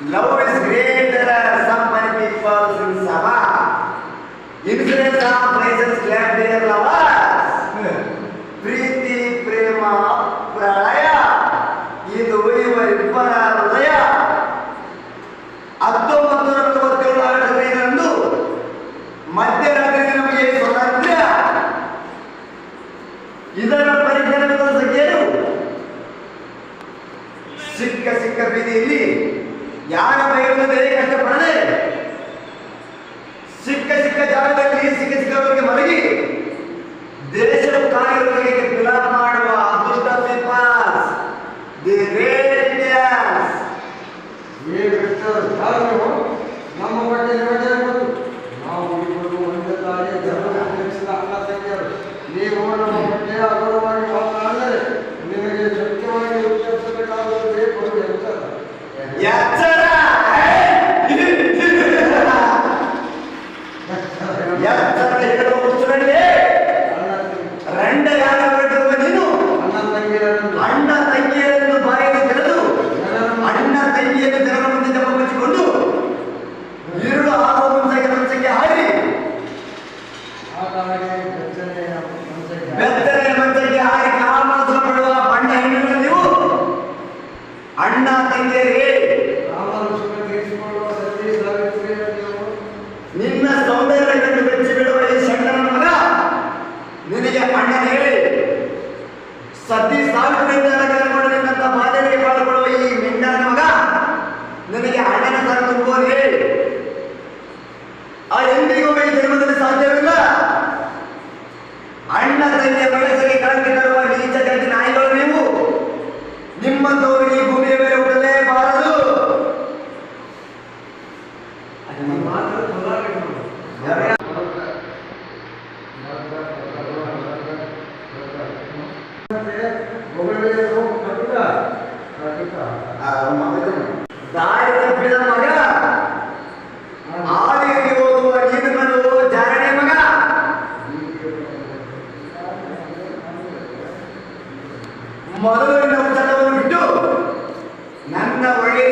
Love is greater as some many people in Sabha. Incidents of places clap their lovers. ಪ್ರೀತಿ ಪ್ರೇಮ ಪ್ರಳಯ ಇದು ಇವರಿಬ್ಬರ ಹೃದಯ ಹತ್ತೊಂಬತ್ತು ನೂರ ನಲವತ್ತೇಳು ಹದಿನೈದರಂದು ಮಧ್ಯರಾತ್ರಿ ನಮಗೆ ಇದರ ಪರಿಜ್ಞಾನದ ಸಂಖ್ಯೆಯು ಸಿಕ್ಕ ಸಿಕ್ಕ ಬೀದಿಯಲ್ಲಿ ಯಾರ ಬಯಲದೆ ಕಷ್ಟಪಡದೆ ಸಿಕ್ಕ ಸಿಕ್ಕ ಜಾಗದಲ್ಲಿ ಸಿಕ್ಕ ಸಿಕ್ಕವರಿಗೆ ಮಲಗಿ ದೇಶದ ಕಾರ್ಯಗಳಿಗೆ ಫಿಲಪ್ ಮಾಡುವ ಅದೃಷ್ಟ ಪೇಪರ್ಸ್ ದಿ ಗ್ರೇಟ್ ಇಂಡಿಯನ್ಸ್ ಈ ವ್ಯಕ್ತಿಯರು ಯಾರು ನಮ್ಮ ಬಗ್ಗೆ ನಿಮಗೆ ಗೊತ್ತು ನಾವು ಇಬ್ಬರು ಒಂದೇ ತಾಯಿ ಧರ್ಮದ ಅಧ್ಯಕ್ಷದ ಅಣ್ಣ ತಂಗಿಯರು ನೀವು ನಮ್ಮ ಬಗ್ಗೆ ಅಗೌರವವಾಗಿ ಮಾತನಾಡಿದರೆ ನಿಮಗೆ ಅಣ್ಣ ತಂಗಿಯರಿಗೆ ಮೊದಲು ನಮ್ಮ ಉತ್ತರವನ್ನು ಬಿಟ್ಟು ನನ್ನ ಒಳ್ಳೆಯ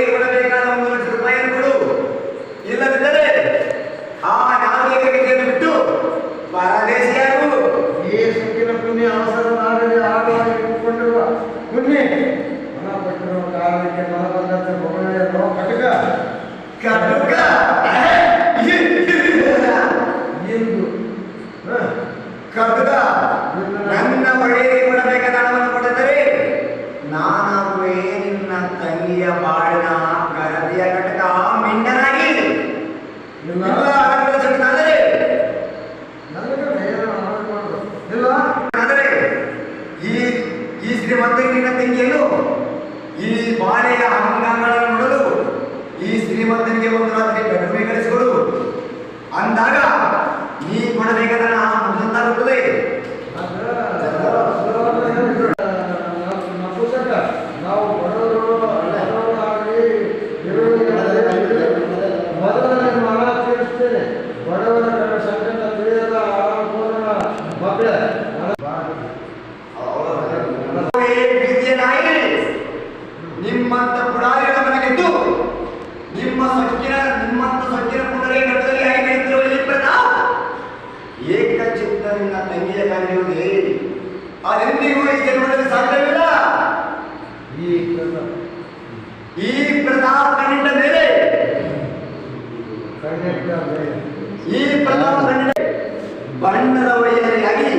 ಈ ಶ್ರೀಮಂತರಿಗೆ ನಿನ್ನ ತಂಗಿಯನ್ನು ಈ ಬಾಳೆಯ ಅಂಗಾಂಗಗಳನ್ನು ನೋಡಲು ಈ ಶ್ರೀಮಂತನಿಗೆ ಒಂದು ರಾತ್ರಿ ಬೆಡಮೆ ಗಳಿಸಿಕೊಡು ಅಂದಾಗ ನೀ ಕೊಡಬೇಕಾದ ಬೀದಿಯ ನಾಯಿ ನಿಮ್ಮಂತ ಪುಡಾರಿಗಳ ಮನೆಗೆದ್ದು ನಿಮ್ಮ ಸೊಕ್ಕಿನ ನಿಮ್ಮಂತ ಸೊಕ್ಕಿನ ಪುಡರೆ ಘಟ್ಟದಲ್ಲಿ ಹೇಗೆ ಪ್ರತಾಪ್ ಏಕಚಿತ್ತ ನಿನ್ನ ತಂಗಿಯ ಕಾರ್ಯವಿದೆ ಅದೆಂದಿಗೂ ಈ ಜನ್ಮದಲ್ಲಿ ಸಾಧ್ಯವಿಲ್ಲ. ಈ ಕೃತ ಈ ಪ್ರತಾಪ್ ಕಣ್ಣಿಟ್ಟ ಮೇಲೆ. ಈ ಪ್ರತಾಪ್ ಕಣ್ಣಿಟ್ಟ ಬಣ್ಣದ ವೈಯಾರಿಯಾಗಿ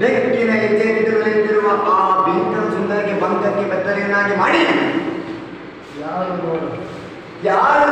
ಬೆಕ್ಕಿನ ನಿಂತಿರುವ ಆ ಬಿಂಕಂ ಸುಂದರಿಗೆ ಬಂಕಕ್ಕೆ ಬೆತ್ತಲೆಯನ್ನಾಗಿ ಮಾಡಿ. ಯಾರು ನೋಡೋಣ ಯಾರು